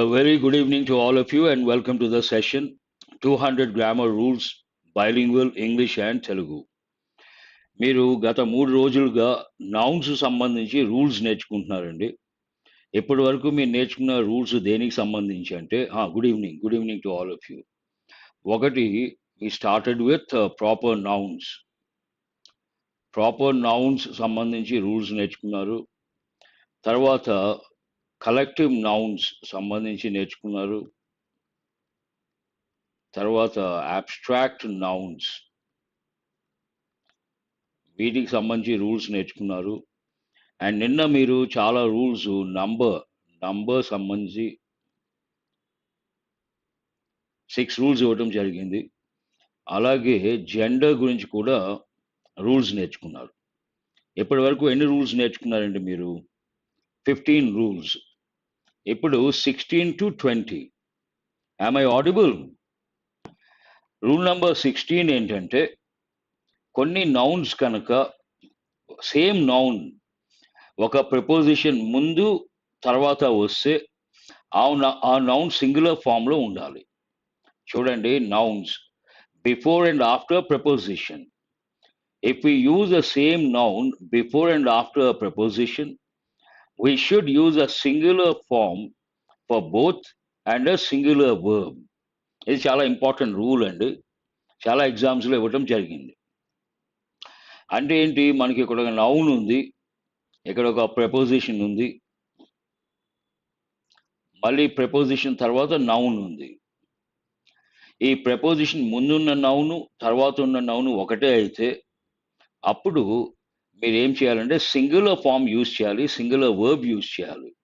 A very good evening to all of you and welcome to the session 200 Grammar Rules Bilingual English and Telugu. మీరు గత మూడు రోజులుగా nouns సంబంధించి rules నేర్చుకుంటున్నారండి. ఇప్పటి వరకు మీరు నేర్చుకున్న రూల్స్ దేనికి సంబంధించి అంటే good evening good evening to all of you ఒకటి ఈ started with proper nouns proper nouns సంబంధించి రూల్స్ నేర్చుకున్నారు. తర్వాత కలెక్టివ్ నౌన్స్ సంబంధించి నేర్చుకున్నారు. తర్వాత అబ్స్ట్రాక్ట్ నౌన్స్ వీటికి సంబంధించి రూల్స్ నేర్చుకున్నారు. అండ్ నిన్న మీరు చాలా రూల్స్ నంబర్ నంబర్ సంబంధించి సిక్స్ రూల్స్ ఇవ్వటం జరిగింది. అలాగే జెండర్ గురించి కూడా రూల్స్ నేర్చుకున్నారు. ఇప్పటి వరకు ఎన్ని రూల్స్ నేర్చుకున్నారండి మీరు? ఫిఫ్టీన్ రూల్స్ ఇప్పుడు sixteen to twenty I audible rule number sixteen ఏంటంటే కొన్ని నౌన్స్ కనుక సేమ్ నౌన్ ఒక ప్రపోజిషన్ ముందు తర్వాత వస్తే ఆ ఆ నౌన్ సింగులర్ ఫామ్లో ఉండాలి. చూడండి nouns before and after preposition if use the same noun before and after preposition we should use a singular form for both and singular verb ఇది చాలా ఇంపార్టెంట్ రూల్ అండి. చాలా ఎగ్జామ్స్లో ఇవ్వటం జరిగింది. అంటే ఏంటి? మనకి ఇక్కడ ఒక నౌన్ ఉంది. ఇక్కడ ఒక ప్రపోజిషన్ ఉంది. మళ్ళీ ప్రపోజిషన్ తర్వాత నౌన్ ఉంది. ఈ ప్రపోజిషన్ ముందున్న నౌను తర్వాత ఉన్న నౌను ఒకటే అయితే అప్పుడు మీరు ఏం చేయాలంటే సింగులర్ ఫామ్ యూజ్ చేయాలి సింగులర్ వర్బ్ యూజ్ చేయాలి.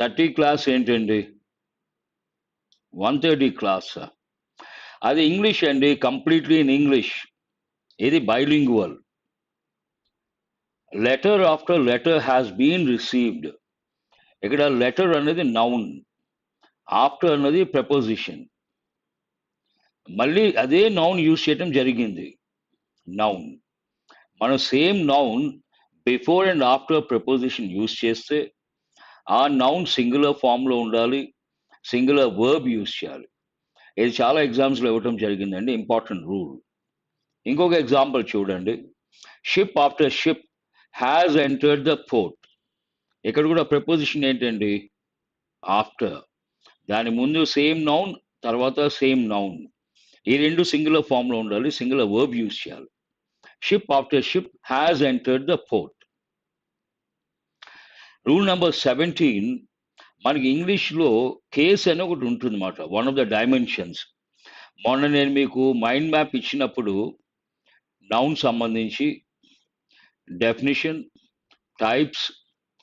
థర్టీ క్లాస్ ఏంటండి? One thirty class. అది ఇంగ్లీష్ అండి కంప్లీట్లీ ఇన్ ఇంగ్లీష్. ఇది bilingual. Letter after letter has been received. ఇక్కడ లెటర్ అనేది నౌన్. ఆఫ్టర్ అన్నది ప్రపోజిషన్. మళ్ళీ అదే నౌన్ యూజ్ చేయటం జరిగింది. నౌన్ మనం same noun before and after preposition use చేస్తే ఆ నౌన్ సింగులర్ ఫామ్లో ఉండాలి సింగులర్ వర్బ్ యూజ్ చేయాలి. ఇది చాలా ఎగ్జామ్స్లో ఇవ్వటం జరిగిందండి ఇంపార్టెంట్ రూల్ ఇంకొక ఎగ్జాంపుల్ చూడండి. Ship after ship has entered the port ఇక్కడ కూడా ప్రపోజిషన్ ఏంటండి? ఆఫ్టర్ దాని ముందు సేమ్ నౌన్ తర్వాత సేమ్ నౌన్ ఈ రెండు సింగులర్ ఫామ్లో ఉండాలి సింగులర్ వర్బ్ యూజ్ చేయాలి. Ship after ship has entered the port rule number seventeen మనకి ఇంగ్లీష్లో కేస్ అని ఒకటి ఉంటుంది అనమాట వన్ ఆఫ్ ద డైమెన్షన్స్ మొన్న నేను మీకు మైండ్ మ్యాప్ ఇచ్చినప్పుడు నౌన్ సంబంధించి definition types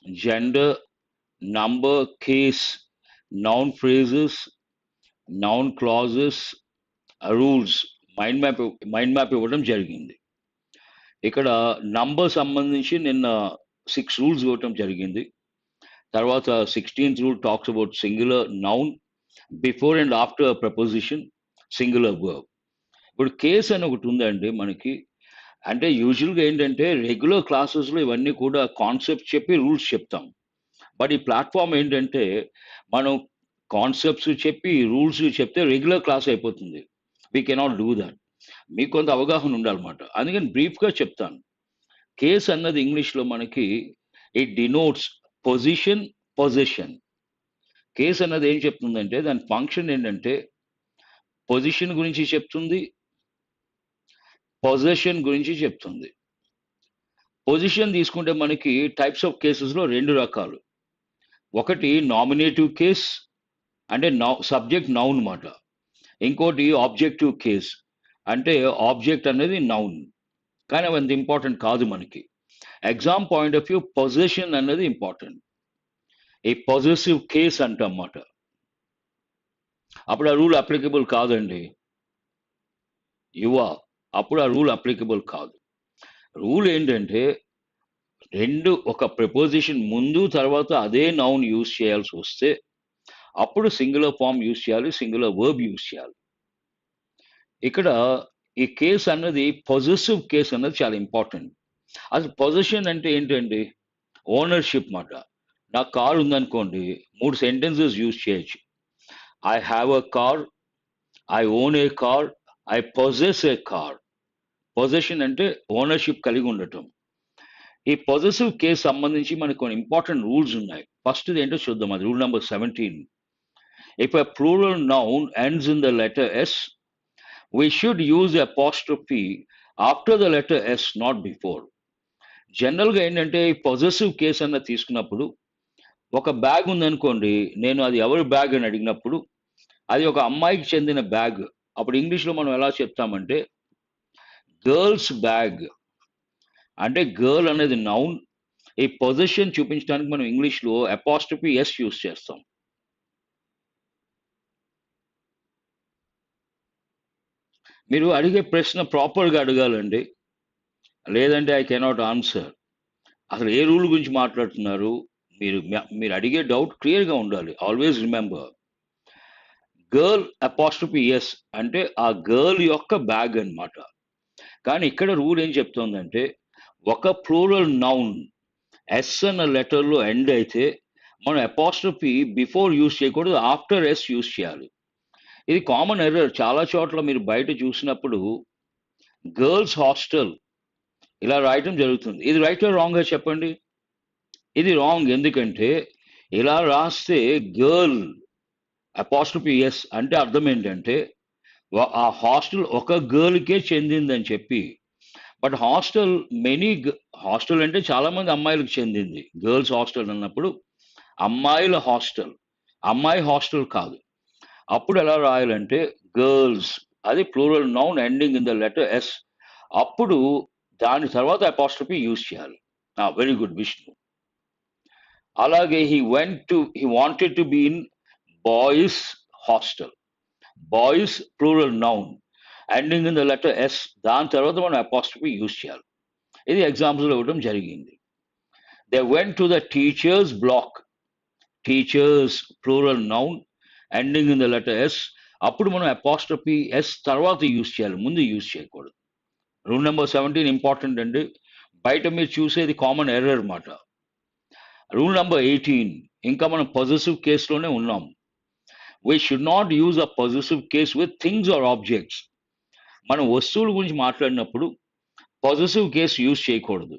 gender number case noun phrases noun clauses rules mind map mind map ఇవ్వడం జరిగింది. ఇక్కడ నంబర్ సంబంధించి నిన్న సిక్స్ రూల్స్ ఇవ్వటం జరిగింది. తర్వాత sixteenth rule talks about singular noun before and after preposition singular verb ఇప్పుడు కేస్ అని ఒకటి ఉందండి మనకి. అంటే యూజువల్గా ఏంటంటే రెగ్యులర్ క్లాసెస్లో ఇవన్నీ కూడా కాన్సెప్ట్ చెప్పి రూల్స్ చెప్తాం. బట్ ఈ ప్లాట్ఫామ్ ఏంటంటే మనం కాన్సెప్ట్స్ చెప్పి రూల్స్ చెప్తే రెగ్యులర్ క్లాస్ అయిపోతుంది. వీ కెనాట్ డూ దట్ మీకు కొంత అవగాహన ఉండాలన్నమాట. అందుకని బ్రీఫ్గా చెప్తాను. కేస్ అన్నది ఇంగ్లీష్లో మనకి it denotes possession possession case అన్నది ఏం చెప్తుందంటే దాని ఫంక్షన్ ఏంటంటే పొజిషన్ గురించి చెప్తుంది పొజిషన్ గురించి చెప్తుంది. పొజిషన్ తీసుకుంటే మనకి టైప్స్ ఆఫ్ కేసెస్లో రెండు రకాలు. ఒకటి నామినేటివ్ కేస్ అంటే నౌ సబ్జెక్ట్ నౌన్ మాట. ఇంకోటి ఆబ్జెక్టివ్ కేస్. అంటే ఆబ్జెక్ట్ అనేది నౌన్. కానీ అవి అంత ఇంపార్టెంట్ కాదు మనకి. Exam point of view possession అనేది ఇంపార్టెంట్. ఏ పొజిటివ్ కేస్ అంటమాట. అప్పుడు ఆ రూల్ అప్లికబుల్ కాదండి. యువ అప్పుడు ఆ రూల్ అప్లికబుల్ కాదు. రూల్ ఏంటంటే రెండు ఒక ప్రపోజిషన్ ముందు తర్వాత అదే నౌన్ యూజ్ చేయాల్సి వస్తే అప్పుడు సింగులర్ ఫామ్ యూజ్ చేయాలి సింగులర్ వర్బ్ యూజ్ చేయాలి. ఇక్కడ ఈ కేసు అన్నది పొజిటివ్ కేసు అన్నది చాలా ఇంపార్టెంట్ అసలు పొజిషన్ అంటే ఏంటండి? ఓనర్షిప్ మాట. నా కార్ ఉందనుకోండి మూడు సెంటెన్సెస్ యూజ్ చేయొచ్చు. I have a car I own a car I possess a car possession అంటే ఓనర్షిప్ కలిగి ఉండటం. ఈ పొజెసివ్ కేసు సంబంధించి మనకు కొన్ని ఇంపార్టెంట్ రూల్స్ ఉన్నాయి. ఫస్ట్ ఏంటో చూద్దాం. అది rule number seventeen If a plural noun ends in the letter S we should use apostrophe after the letter S not before జనరల్గా ఏంటంటే ఈ పొజెసివ్ కేసు అన్న తీసుకున్నప్పుడు ఒక బ్యాగ్ ఉందనుకోండి నేను అది ఎవరి బ్యాగ్ అని అడిగినప్పుడు అది ఒక అమ్మాయికి చెందిన బ్యాగ్ అప్పుడు ఇంగ్లీష్లో మనం ఎలా చెప్తామంటే గర్ల్స్ బ్యాగ్ అంటే గర్ల్ అనేది నౌన్ ఈ పొజిషన్ చూపించడానికి మనం ఇంగ్లీష్లో అపాస్ట్రఫీ ఎస్ యూస్ చేస్తాం. మీరు అడిగే ప్రశ్న ప్రాపర్గా అడగాలండి. లేదంటే ఐ కెనాట్ ఆన్సర్ అసలు ఏ రూల్ గురించి మాట్లాడుతున్నారు? మీరు మీరు అడిగే డౌట్ క్లియర్గా ఉండాలి. Always remember girl apostrophe S అంటే ఆ గర్ల్ యొక్క బ్యాగ్ అన్నమాట. కానీ ఇక్కడ రూల్ ఏం చెప్తోందంటే ఒక ప్లూరల్ నౌన్ ఎస్ అన్న లెటర్లో ఎండ్ అయితే మనం అపాస్ట్రఫీ బిఫోర్ యూస్ చేయకూడదు ఆఫ్టర్ ఎస్ యూస్ చేయాలి. ఇది కామన్ ఎర్రర్ చాలా చోట్ల మీరు బయట చూసినప్పుడు గర్ల్స్ హాస్టల్ ఇలా రాయటం జరుగుతుంది. ఇది రైట్ రాంగ్గా చెప్పండి? ఇది రాంగ్ ఎందుకంటే ఇలా రాస్తే గర్ల్ అపాస్ట్రఫీ ఎస్ అంటే అర్థం ఏంటంటే ఆ హాస్టల్ ఒక గర్ల్కే చెందిందని చెప్పి బట్ హాస్టల్ మెనీ హాస్టల్ అంటే చాలామంది అమ్మాయిలకు చెందింది. గర్ల్స్ హాస్టల్ అన్నప్పుడు అమ్మాయిల హాస్టల్ అమ్మాయి హాస్టల్ కాదు. అప్పుడు ఎలా రాయాలంటే గర్ల్స్ అది plural noun ending in the letter S అప్పుడు దాని తర్వాత అపాస్ట్రఫీ యూజ్ చేయాలి. వెరీ గుడ్ విష్ణు అలాగే he went to he wanted to be in boys hostel boys plural noun ending in the letter S దాని తర్వాత మనం అపాస్ట్రఫీ యూజ్ చేయాలి. ఇది ఎగ్జాంపుల్ ఇవ్వడం జరిగింది. They went to the teachers block teachers plural noun ending in the letter S అప్పుడు మనం apostrophe yes తర్వాత యూజ్ చేయాలి ముందు యూజ్ చేయకూడదు. రూల్ నెంబర్ సెవెంటీన్ ఇంపార్టెంట్ అండి. బయట మీరు చూసేది కామన్ ఎర్రర్ మాట రూల్ నెంబర్ ఎయిటీన్ ఇంకా మనం పొజిటివ్ కేసులోనే ఉన్నాం. We should not use a possessive case with things or objects మనం వస్తువుల గురించి మాట్లాడినప్పుడు పాజిటివ్ కేస్ యూజ్ చేయకూడదు.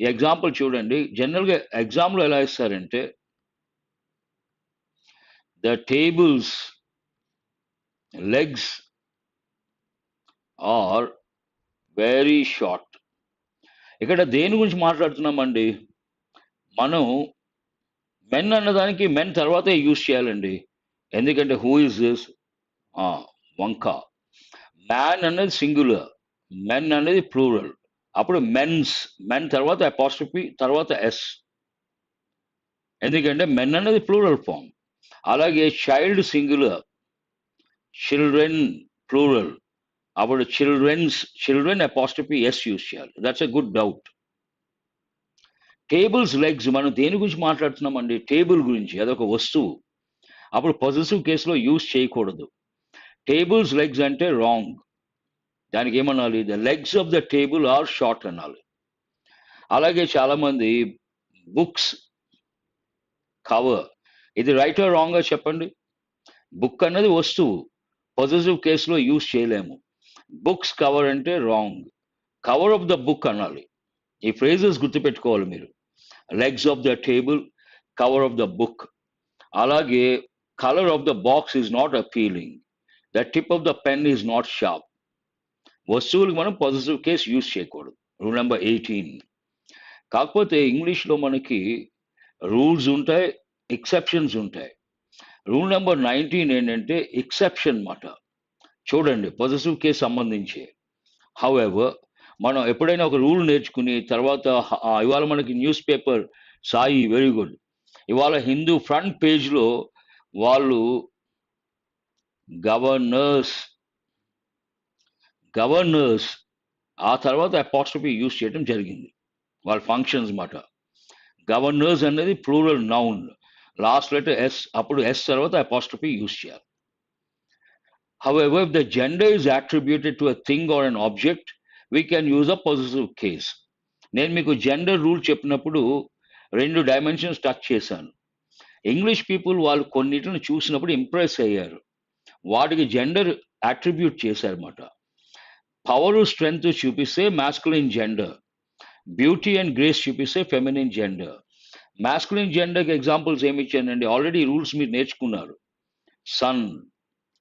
ఎగ్జాంపుల్ చూడండి. జనరల్గా ఎగ్జామ్లో ఎలా ఇస్తారంటే the tables legs are very short ఇక్కడ దేని గురించి మాట్లాడుతున్నామండి? మనం మెన్ అన్నదానికి మెన్ తర్వాతే యూజ్ చేయాలండి. ఎందుకంటే హూ ఇస్ దిస్ వంక. మ్యాన్ అనేది సింగులర్ మెన్ అనేది ప్లూరల్ అప్పుడు మెన్స్ మెన్ తర్వాత అపాస్ట్రఫీ తర్వాత ఎస్ ఎందుకంటే మెన్ అనేది ప్లూరల్ ఫామ్ అలాగే చైల్డ్ సింగులర్ చిల్డ్రన్ ప్లూరల్ అప్పుడు childrens children apostrophe S use చేయాలి. That's a good doubt tables legs మనం దేని గురించి మాట్లాడుతున్నామండి? టేబుల్ గురించి అదొక వస్తువు. అప్పుడు పొజిటివ్ కేసులో యూజ్ చేయకూడదు. టేబుల్స్ లెగ్స్ అంటే రాంగ్ దానికి ఏమనాలి? The legs of the table are short అనాలి. అలాగే చాలామంది బుక్స్ కవర్ ఇది రైట్ రాంగా చెప్పండి? బుక్ అన్నది వస్తువు. పొజిటివ్ కేసులో యూజ్ చేయలేము. బుక్స్ కవర్ అంటే wrong cover of the book అనాలి. ఈ ఫ్రేజెస్ గుర్తుపెట్టుకోవాలి మీరు. Legs of the table cover of the book అలాగే colour of the box is not appealing the tip of the pen is not sharp వస్తువులకు మనం positive case use చేయకూడదు. Rule number eighteen కాకపోతే ఇంగ్లీష్లో మనకి రూల్స్ ఉంటాయి ఎక్సెప్షన్స్ ఉంటాయి. Rule number nineteen ఏంటంటే ఎక్సెప్షన్ మాట. చూడండి పొజిటివ్ కేస్ సంబంధించి. హౌ ఎవర్ మనం ఎప్పుడైనా ఒక రూల్ నేర్చుకుని తర్వాత ఇవాళ మనకి newspaper Sai very good. ఇవాళ హిందూ ఫ్రంట్ పేజ్లో వాళ్ళు గవర్నర్స్ గవర్నర్స్ ఆ తర్వాత అపాస్ట్రఫీ యూజ్ చేయడం జరిగింది. వాళ్ళ ఫంక్షన్స్ మాట. గవర్నర్స్ అనేది plural noun. Last letter S అప్పుడు ఎస్ తర్వాత అపాస్ట్రఫీ యూజ్ చేయాలి. However, if the gender is attributed to a thing or an object, we can use a possessive case. నేను మీకు జెండర్ రూల్ చెప్పినప్పుడు రెండు డైమెన్షన్స్ టచ్ చేశాను. English people వాళ్ళు కొన్నిటిని చూసినప్పుడు ఇంప్రెస్ అయ్యారు. వాటికి జెండర్ అట్రిబ్యూట్ చేశారన్నమాట. పవర్ స్ట్రెంగ్త్ చూపిస్తే masculine gender beauty and grace చూపిస్తే ఫెమినిన్ జెండర్ మాస్కులిన్ జెండర్కి ఎగ్జాంపుల్స్ ఏమి ఇచ్చానండి? ఆల్రెడీ రూల్స్ మీరు నేర్చుకున్నారు. Sun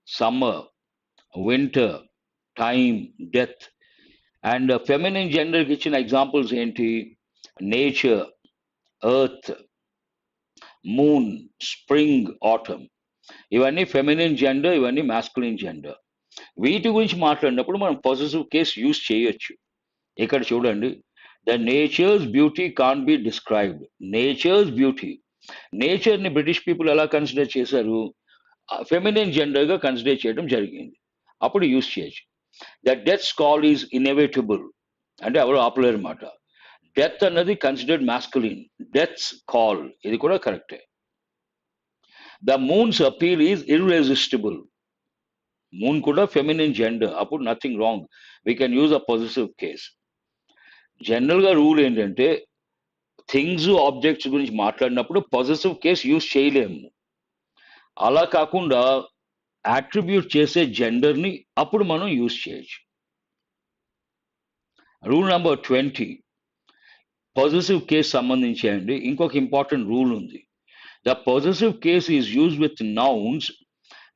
summer winter time death and feminine జెండర్కి ఇచ్చిన ఎగ్జాంపుల్స్ ఏంటి? Nature earth moon spring autumn ఇవన్నీ ఫెమినిన్ జెండర్ ఇవన్నీ మాస్కులిన్ జెండర్ వీటి గురించి మాట్లాడినప్పుడు మనం పాజిటివ్ కేస్ యూస్ చేయొచ్చు. ఇక్కడ చూడండి. The natures beauty can be described. Natures beauty. నేచర్ని బ్రిటిష్ పీపుల్ ఎలా కన్సిడర్ చేశారు? ఫెమినిన్ జెండర్గా కన్సిడర్ చేయడం జరిగింది. అప్పుడు యూస్ చేయొచ్చు the death call is inevitable. అంటే ఎవరు ఆపలేరు మాట. డెత్ అన్నది కన్సిడర్డ్ మాస్కులిన్. డెత్స్ కాల్ ఇది కూడా కరెక్టే. The moons appeal is irresistible. Moon కూడా ఫెమినిన్ జెండర్. అప్పుడు nothing wrong. We can use a possessive case జనరల్గా రూల్ ఏంటంటే థింగ్స్ ఆబ్జెక్ట్స్ గురించి మాట్లాడినప్పుడు పాజిటివ్ కేస్ యూజ్ చేయలేము. అలా కాకుండా అట్రిబ్యూట్ చేసే జెండర్ని అప్పుడు మనం యూజ్ చేయొచ్చు. Rule number twenty. Possessive case సంబంధించి అండి ఇంకొక ఇంపార్టెంట్ రూల్ ఉంది. The possessive case is use with nouns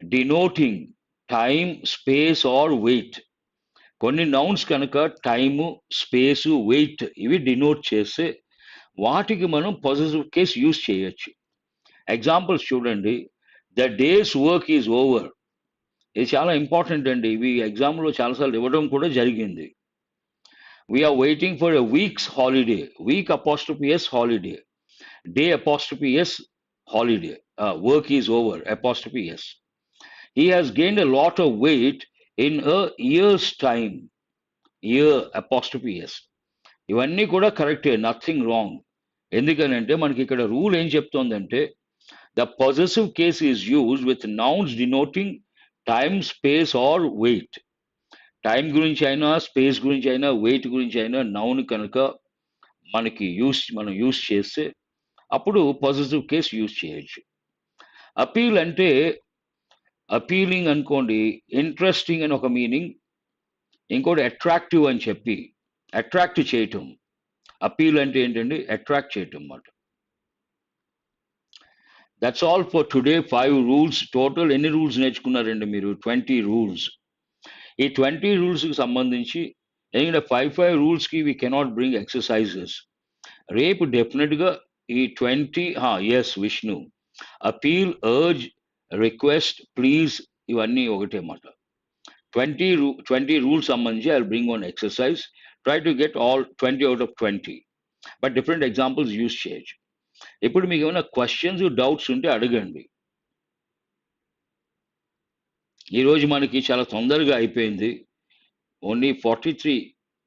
denoting time space or weight కొన్ని నౌన్స్ కనుక టైము స్పేసు వెయిట్ ఇవి డినోట్ చేస్తే వాటికి మనం పాజిటివ్ కేస్ యూజ్ చేయొచ్చు. ఎగ్జాంపుల్స్ చూడండి. The days work is over ఇది చాలా ఇంపార్టెంట్ అండి. ఇవి ఎగ్జామ్లో చాలాసార్లు ఇవ్వడం కూడా జరిగింది. We're waiting for a week's holiday week apostrophe S holiday day apostrophe S holiday work is over apostrophe S has has gained lot of weight in a year's time year apostrophe ఇవన్నీ కూడా కరెక్టే nothing wrong ఎందుకనంటే మనకి ఇక్కడ rule ఏం చెప్తోందంటే the positive case is use with nouns denoting time space or weight time గురించి అయినా space గురించి అయినా వెయిట్ గురించి అయినా నౌన్ కనుక మనకి యూస్ మనం యూస్ చేస్తే అప్పుడు పాజిటివ్ కేస్ యూజ్ చేయొచ్చు. అపీల్ అంటే అపీలింగ్ అనుకోండి ఇంట్రెస్టింగ్ అని ఒక మీనింగ్ ఇంకోటి అట్రాక్టివ్ అని చెప్పి అట్రాక్ట్ చేయటం. అపీల్ అంటే ఏంటండి? అట్రాక్ట్ చేయటం అన్నమాట. That's all for today five rules total ఎన్ని రూల్స్ నేర్చుకున్నారండి మీరు? ట్వంటీ రూల్స్ ఈ ట్వంటీ రూల్స్కి సంబంధించి ఎందుకంటే ఫైవ్ ఫైవ్ రూల్స్కి వీ కెనాట్ బ్రింగ్ ఎక్సర్సైజెస్ రేపు డెఫినెట్గా ఈ twenty yes Vishnu appeal urge request please ఇవన్నీ ఒకటే మాట. ట్వంటీ రూ ట్వంటీ రూల్స్ సంబంధించి I bring one exercise try to get all twenty out of twenty but different examples use చేయొచ్చు ఇప్పుడు మీకు ఏమైనా క్వశ్చన్స్ డౌట్స్ ఉంటే అడగండి. ఈరోజు మనకి చాలా తొందరగా అయిపోయింది. Only forty three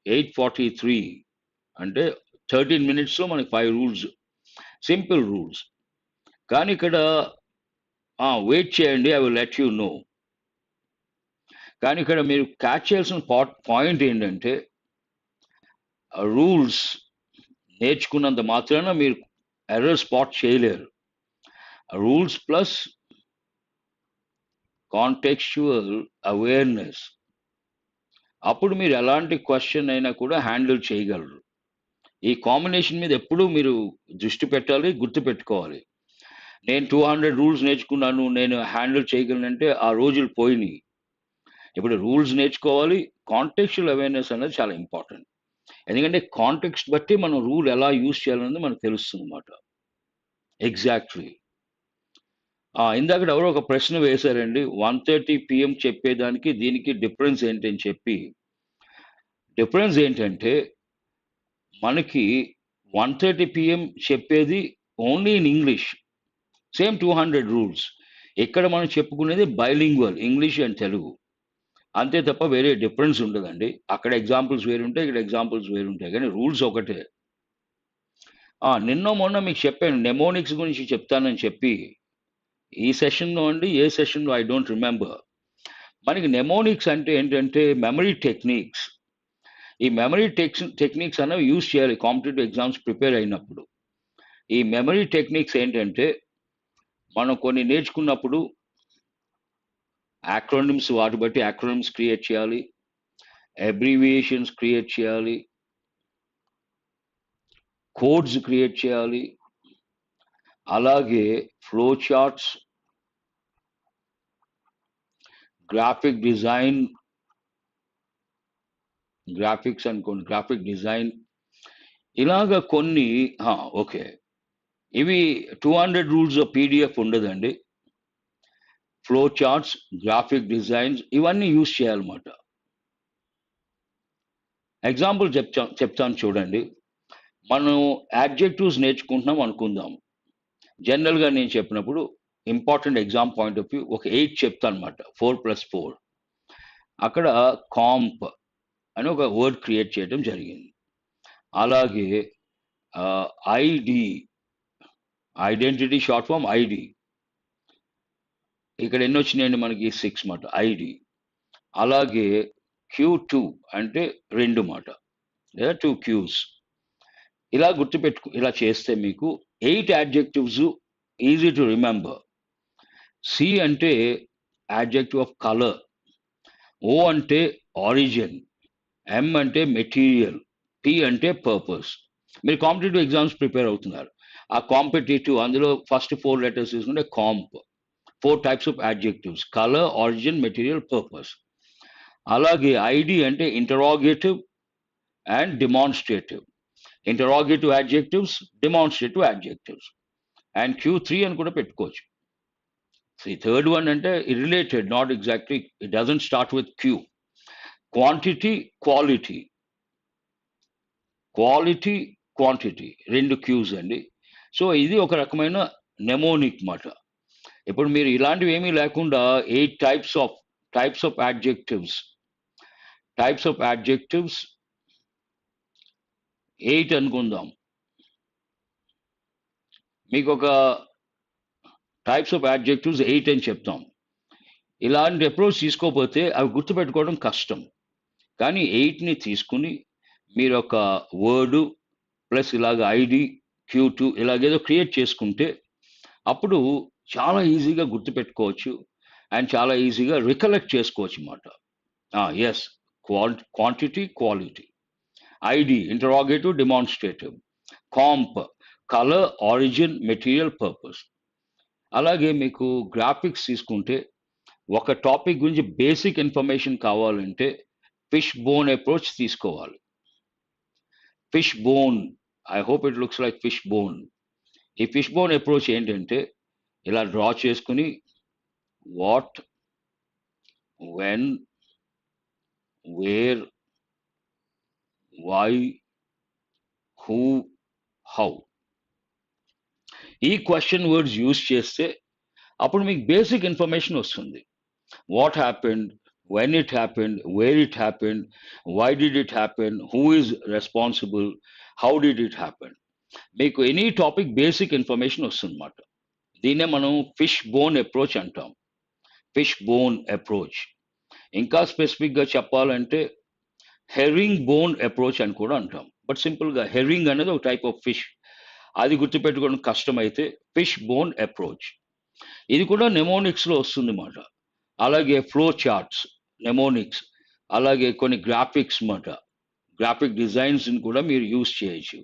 eight forty three అంటే థర్టీన్ మినిట్స్లో మనకి ఫైవ్ రూల్స్ సింపుల్ రూల్స్ కానీ ఇక్కడ వెయిట్ చేయండి I will let you know కానీ ఇక్కడ మీరు క్యాచ్ చేయాల్సిన పాయింట్ ఏంటంటే రూల్స్ నేర్చుకున్నంత మాత్రాన మీరు ఎర్రర్ స్పాట్ చేయలేరు. రూల్స్ ప్లస్ కాంటెక్చువల్ అవేర్నెస్ అప్పుడు మీరు ఎలాంటి క్వశ్చన్ అయినా కూడా హ్యాండిల్ చేయగలరు. ఈ కాంబినేషన్ మీద ఎప్పుడూ మీరు దృష్టి పెట్టాలి గుర్తు పెట్టుకోవాలి. నేను టూ హండ్రెడ్ రూల్స్ నేర్చుకున్నాను నేను హ్యాండిల్ చేయగలనంటే ఆ రోజులు పోయినాయి. ఇప్పుడు రూల్స్ నేర్చుకోవాలి కాంటెక్చువల్ అవేర్నెస్ అనేది చాలా ఇంపార్టెంట్. ఎందుకంటే కాంటెక్స్ట్ బట్టి మనం రూల్ ఎలా యూస్ చేయాలన్నది మనకు తెలుస్తుంది అన్నమాట. ఎగ్జాక్ట్లీ ఇందాక ఎవరో ఒక ప్రశ్న వేశారండి వన్ థర్టీ పిఎం చెప్పేదానికి దీనికి డిఫరెన్స్ ఏంటని చెప్పి. డిఫరెన్స్ ఏంటంటే మనకి వన్ థర్టీ పిఎం చెప్పేది only in English. Same two hundred rules ఇక్కడ మనం చెప్పుకునేది బైలింగ్వల్ ఇంగ్లీష్ అండ్ తెలుగు అంతే తప్ప వేరే డిఫరెన్స్ ఉండదండి. అక్కడ ఎగ్జాంపుల్స్ వేరుంటాయి ఇక్కడ ఎగ్జాంపుల్స్ వేరుంటాయి. కానీ రూల్స్ ఒకటే. నిన్న మొన్న మీకు చెప్పాను నెమోనిక్స్ గురించి చెప్తానని చెప్పి. ఈ సెషన్లో అండి ఏ సెషన్లో ఐ డోంట్ రిమెంబర్ మనకి నెమోనిక్స్ అంటే ఏంటంటే మెమరీ టెక్నిక్స్ ఈ మెమరీ టెక్స్ టెక్నిక్స్ అనేవి యూజ్ చేయాలి కాంపిటేటివ్ ఎగ్జామ్స్ ప్రిపేర్ అయినప్పుడు. ఈ మెమరీ టెక్నిక్స్ ఏంటంటే మనం కొన్ని నేర్చుకున్నప్పుడు యాక్రోనిమ్స్ వాటి బట్టి యాక్రోనిమ్స్ క్రియేట్ చేయాలి. అబ్రివియేషన్స్ క్రియేట్ చేయాలి. కోడ్స్ క్రియేట్ చేయాలి. అలాగే flow charts graphic design graphics అనుకోండి గ్రాఫిక్ డిజైన్ ఇలాగ కొన్ని ఓకే ఇవి టూ హండ్రెడ్ రూల్స్ పీడిఎఫ్ ఉండదండి. ఫ్లో చార్ట్స్ గ్రాఫిక్ డిజైన్స్ ఇవన్నీ యూజ్ చేయాలన్నమాట. ఎగ్జాంపుల్ చెప్తా చెప్తాను చూడండి. మనం యాడ్జెక్టివ్స్ నేర్చుకుంటున్నాం అనుకుందాం. జనరల్గా నేను చెప్పినప్పుడు important exam point of view ఒక ఎయిట్ చెప్తాను అనమాట ఫోర్ ప్లస్ ఫోర్ అక్కడ కాంప్ అని ఒక వర్డ్ క్రియేట్ చేయడం జరిగింది. అలాగే ID identity short form ID. ఇక్కడ ఎన్ని వచ్చినాయండి మనకి? సిక్స్ మాట. ఐడి. అలాగే క్యూ టూ అంటే రెండు మాట. లేదా టూ క్యూస్. ఇలా గుర్తుపెట్టుకు ఇలా చేస్తే మీకు eight adjectives easy to remember C అంటే యాడ్జెక్టివ్ ఆఫ్ కలర్ ఓ అంటే ఆరిజిన్ ఎం అంటే మెటీరియల్ పి అంటే పర్పస్ మీరు కాంపిటేటివ్ ఎగ్జామ్స్ ప్రిపేర్ అవుతున్నారు. ఆ కాంపిటేటివ్ అందులో ఫస్ట్ ఫోర్ లెటర్స్ తీసుకుంటే comp four types of adjectives colour origin material purpose అలాగే ఐడి అంటే interrogative and demonstrative interrogative adjectives demonstrative adjectives and Q three అని కూడా పెట్టుకోవచ్చు. ఈ థర్డ్ వన్ అంటే related not exactly it doesn't start with Q quantity quality quality quantity రెండు Qs అండి. So ఇది ఒక రకమైన నెమోనిక్ మాట. ఇప్పుడు మీరు ఇలాంటివి ఏమీ లేకుండా eight types of types of adjectives types of adjectives eight అనుకుందాం. మీకు ఒక టైప్స్ ఆఫ్ యాడ్జెక్టివ్స్ ఎయిట్ అని చెప్తాం. ఇలాంటి అప్రోచ్ తీసుకోకపోతే అవి గుర్తుపెట్టుకోవడం కష్టం. కానీ ఎయిట్ని తీసుకుని మీరు ఒక వర్డు ప్లస్ ఇలాగ ఐడి క్యూ టూ ఇలాగేదో క్రియేట్ చేసుకుంటే అప్పుడు చాలా ఈజీగా గుర్తుపెట్టుకోవచ్చు అండ్ చాలా ఈజీగా రికలెక్ట్ చేసుకోవచ్చు అన్నమాట. Yes qual quantity quality ID interrogative demonstrative comp colour origin material purpose అలాగే మీకు గ్రాఫిక్స్ తీసుకుంటే ఒక టాపిక్ గురించి బేసిక్ ఇన్ఫర్మేషన్ కావాలంటే ఫిష్ బోన్ అప్రోచ్ తీసుకోవాలి. Fish bone I hope it looks like fish bone ఈ ఫిష్ బోన్ అప్రోచ్ ఏంటంటే ఇలా డ్రా చేసుకుని what when where why who how ఈ క్వశ్చన్ వర్డ్స్ యూజ్ చేస్తే అప్పుడు మీకు బేసిక్ ఇన్ఫర్మేషన్ వస్తుంది. What happened when it happened, where it happened, why did it happen who is responsible how did it happen మీకు any topic basic information వస్తుంది అన్నమాట. దీన్నే మనం ఫిష్ బోన్ అప్రోచ్ అంటాం. ఫిష్ బోన్ అప్రోచ్ ఇంకా స్పెసిఫిక్గా చెప్పాలంటే హెరింగ్ బోన్ అప్రోచ్ అని కూడా అంటాం. బట్ సింపుల్గా హెరింగ్ అనేది ఒక టైప్ ఆఫ్ ఫిష్ అది గుర్తుపెట్టుకోవడం కష్టమైతే ఫిష్ బోన్ అప్రోచ్ ఇది కూడా నెమోనిక్స్లో వస్తుంది అన్నమాట. అలాగే ఫ్లో చార్ట్స్ నెమోనిక్స్ అలాగే కొన్ని గ్రాఫిక్స్ మాట. గ్రాఫిక్ డిజైన్స్ని కూడా మీరు యూస్ చేయొచ్చు.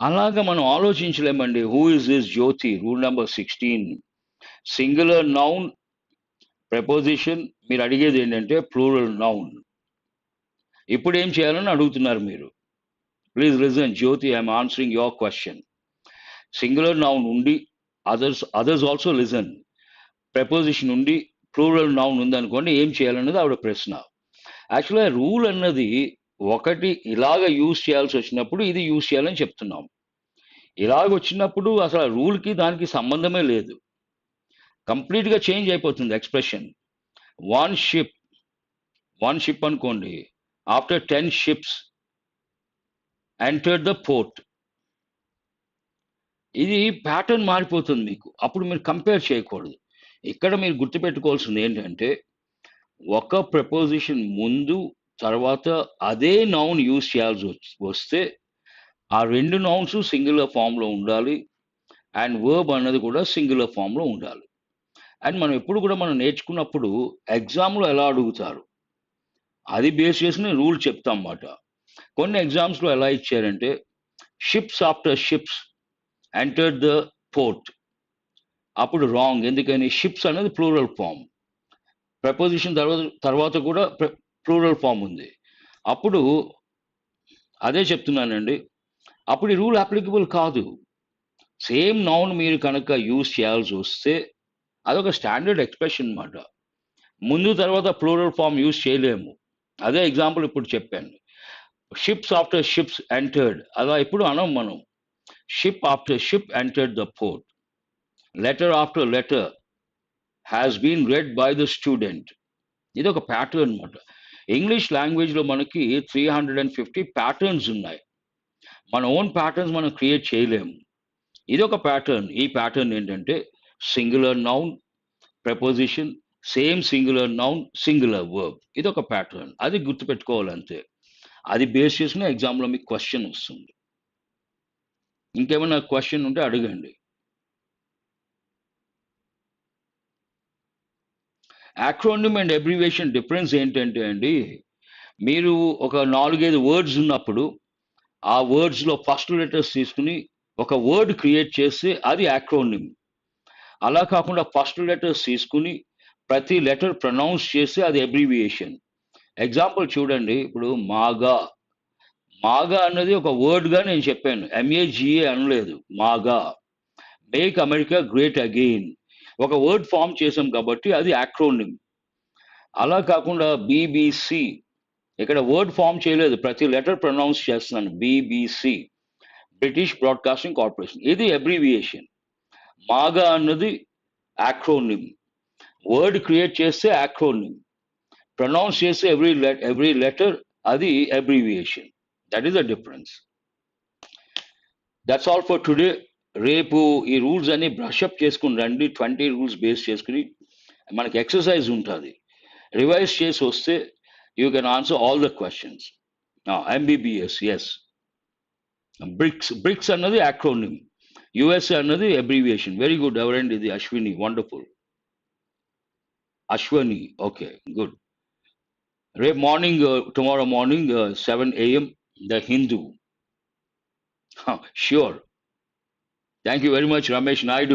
అలాగా మనం ఆలోచించలేమండి. Who is this Jyoti? Rule number sixteen singular noun preposition మీరు అడిగేది ఏంటంటే ప్లూరల్ నౌన్ ఇప్పుడు ఏం చేయాలని అడుగుతున్నారు మీరు? Please listen Jyoti I'm answering your question singular noun ఉండి others others also listen preposition ఉండి ప్లూరల్ నౌన్ ఉందనుకోండి ఏం చేయాలన్నది ఆవిడ ప్రశ్న. యాక్చువల్గా రూల్ అన్నది ఒకటి ఇలాగ యూజ్ చేయాల్సి వచ్చినప్పుడు ఇది యూజ్ చేయాలని చెప్తున్నాం. ఇలాగ వచ్చినప్పుడు అసలు ఆ రూల్కి దానికి సంబంధమే లేదు. కంప్లీట్గా చేంజ్ అయిపోతుంది expression one ship one ship అనుకోండి after ten ships enter the port ఇది ప్యాటర్న్ మారిపోతుంది మీకు. అప్పుడు మీరు కంపేర్ చేయకూడదు. ఇక్కడ మీరు గుర్తుపెట్టుకోవాల్సింది ఏంటంటే ఒక ప్రపోజిషన్ ముందు తర్వాత అదే నౌన్ యూజ్ చేయాల్సి వస్తే ఆ రెండు నౌన్స్ సింగులర్ ఫామ్లో ఉండాలి అండ్ వర్బ్ అన్నది కూడా సింగులర్ ఫామ్లో ఉండాలి. అండ్ మనం ఎప్పుడు కూడా మనం నేర్చుకున్నప్పుడు ఎగ్జామ్లో ఎలా అడుగుతారు? అది బేస్ చేసిన రూల్ చెప్తాం అన్నమాట. కొన్ని ఎగ్జామ్స్లో ఎలా ఇచ్చారంటే ships after ships enter the port అప్పుడు రాంగ్ ఎందుకని? షిప్స్ అనేది ప్లూరల్ ఫామ్ ప్రపోజిషన్ తర్వాత తర్వాత కూడా ప్లూరల్ ఫామ్ ఉంది. అప్పుడు అదే చెప్తున్నానండి. అప్పుడు ఈ రూల్ అప్లికబుల్ కాదు. సేమ్ నౌన్ మీరు కనుక యూజ్ చేయాల్సి వస్తే అదొక స్టాండర్డ్ ఎక్స్ప్రెషన్ అన్నమాట ముందు తర్వాత ప్లూరల్ ఫామ్ యూజ్ చేయలేము. అదే ఎగ్జాంపుల్ ఇప్పుడు చెప్పాను. షిప్స్ ఆఫ్టర్ షిప్స్ ఎంటర్డ్ అలా ఇప్పుడు అనం మనం. Ship after ship entered the port letter after letter has been read by the student ఇది ఒక ప్యాటర్న్ అనమాట ఇంగ్లీష్ లాంగ్వేజ్లో మనకి three hundred and fifty patterns ఉన్నాయి. మన ఓన్ ప్యాటర్న్స్ మనం క్రియేట్ చేయలేము. ఇది ఒక ప్యాటర్న్ ఈ ప్యాటర్న్ ఏంటంటే singular noun preposition same singular noun singular verb ఇది ఒక ప్యాటర్న్ అది గుర్తుపెట్టుకోవాలి అంతే అది బేస్ చేసుకుని ఎగ్జామ్లో మీకు క్వశ్చన్ వస్తుంది. ఇంకేమైనా క్వశ్చన్ ఉంటే అడగండి. యాక్రోనిమ్ అండ్ అబ్రివేషన్ డిఫరెన్స్ ఏంటంటే అండి మీరు ఒక నాలుగైదు వర్డ్స్ ఉన్నప్పుడు ఆ వర్డ్స్లో ఫస్ట్ లెటర్స్ తీసుకుని ఒక వర్డ్ క్రియేట్ చేస్తే అది యాక్రోనిమ్ అలా కాకుండా ఫస్ట్ లెటర్స్ తీసుకుని ప్రతి లెటర్ ప్రొనౌన్స్ చేస్తే అది అబ్రివియేషన్ ఎగ్జాంపుల్ చూడండి. ఇప్పుడు మాగా. మాగా అన్నది ఒక వర్డ్గా నేను చెప్పాను. ఎంఏజిఏ అనలేదు. MAGA. Make America great again ఒక వర్డ్ ఫామ్ చేసాం కాబట్టి అది యాక్రోనిమ్ అలా కాకుండా బీబీసీ ఇక్కడ వర్డ్ ఫామ్ చేయలేదు. ప్రతి లెటర్ ప్రొనౌన్స్ చేస్తున్నాను. బీబీసీ బ్రిటిష్ బ్రాడ్కాస్టింగ్ కార్పొరేషన్ ఇది అబ్రివియేషన్ మాగా అన్నది యాక్రోనిమ్ వర్డ్ క్రియేట్ చేస్తే యాక్రోనిమ్ ప్రొనౌన్స్ చేస్తే ఎవ్రీ ఎవ్రీ లెటర్ అది abbreviation that is the difference that's all for today రేపు ఈ రూల్స్ అన్ని బ్రషప్ చేసుకుని రండి. ట్వంటీ రూల్స్ బేస్ చేసుకుని మనకి ఎక్సర్సైజ్ ఉంటుంది. రివైజ్ చేసి వస్తే you can answer all the questions MBBS S BRICS BRICS అన్నది యాక్రోనిమ్ యుఎస్ఏ అన్నది అబ్రివియేషన్ వెరీ గుడ్ ఎవరండి ఇది? Ashwini. Wonderful Ashwani. Okay good Ray morning, uh, tomorrow morning, uh, 7 a.m., The Hindu. Huh, sure. Thank you very much, Ramesh Naidu.